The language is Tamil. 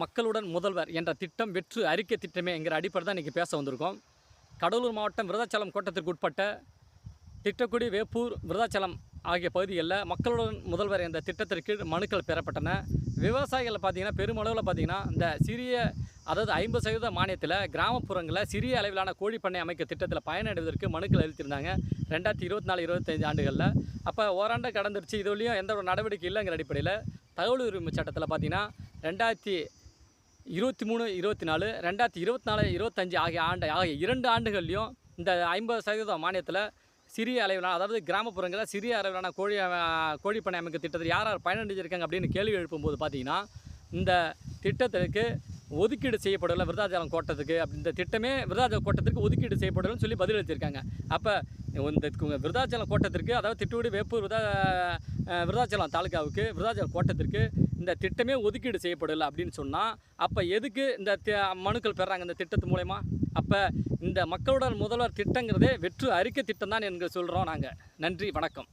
மக்களுடன் முதல்வர் என்ற திட்டம் வெற்று அறிக்கை திட்டமே என்கிற அடிப்படை தான் இன்றைக்கி பேச வந்திருக்கோம். கடலூர் மாவட்டம் விருதாச்சலம் கோட்டத்திற்கு உட்பட்ட திட்டக்குடி வேப்பூர் விருதாச்சலம் ஆகிய பகுதிகளில் மக்களுடன் முதல்வர் என்ற திட்டத்திற்கு மனுக்கள் பெறப்பட்டன. விவசாயிகளை பார்த்தீங்கன்னா பெருமளவில் பார்த்தீங்கன்னா இந்த சிறிய அதாவது ஐம்பது சதவீத மானியத்தில் கிராமப்புறங்களில் சிறிய அளவிலான கோழி பண்ணை அமைக்க திட்டத்தில் பயனடைவதற்கு மனுக்கள் அளித்திருந்தாங்க. ரெண்டாயிரத்தி இருபத்தி நாலு இருபத்தஞ்சு ஆண்டுகளில். அப்போ ஓராண்டு கடந்துருச்சு. இதுவரையும் எந்த ஒரு நடவடிக்கை இல்லைங்கிற அடிப்படையில் தகவல் உரிமை சட்டத்தில் பார்த்தீங்கன்னா ரெண்டாயிரத்தி இருபத்தி மூணு இருபத்தி நாலு ரெண்டாயிரத்தி இருபத்தி நாலு இருபத்தஞ்சு ஆகிய ஆண்டு ஆகிய இரண்டு ஆண்டுகள்லையும் இந்த ஐம்பது சதவீத மானியத்தில் சிறிய அளவிலான அதாவது கிராமப்புறங்களில் சிறிய அளவிலான கோழி அஹ், கோழி பண்ணை அமைக்க திட்டத்தில் யார் யார் பயனடைஞ்சிருக்காங்க அப்படின்னு கேள்வி எழுப்பும்போது பார்த்தீங்கன்னா இந்த திட்டத்திற்கு ஒதுக்கீடு செய்யப்படல விருதாச்சலம் கோட்டத்துக்கு அப்படி இந்த திட்டமே விருதாச்சலம் கோட்டத்திற்கு ஒதுக்கீடு செய்யப்படலன்னு சொல்லி பதிலளித்திருக்காங்க அப்போ இந்த விருதாச்சலம் கோட்டத்திற்கு அதாவது திட்டுக்குடி வேப்பூர் விருதா விருதாச்சலம் தாலுக்காவுக்கு விருதாச்சலம் கோட்டத்திற்கு இந்த திட்டமே ஒதுக்கீடு செய்யப்படலை அப்படின்னு சொன்னால் அப்போ எதுக்கு இந்த மனுக்கள் பெறாங்க இந்த திட்டத்து மூலயமா? அப்போ இந்த மக்களுடன் முதல்வர் திட்டங்கிறதே வெற்று அறிக்கை திட்டம் தான் என்கிற சொல்கிறோம் நாங்கள் நன்றி வணக்கம்.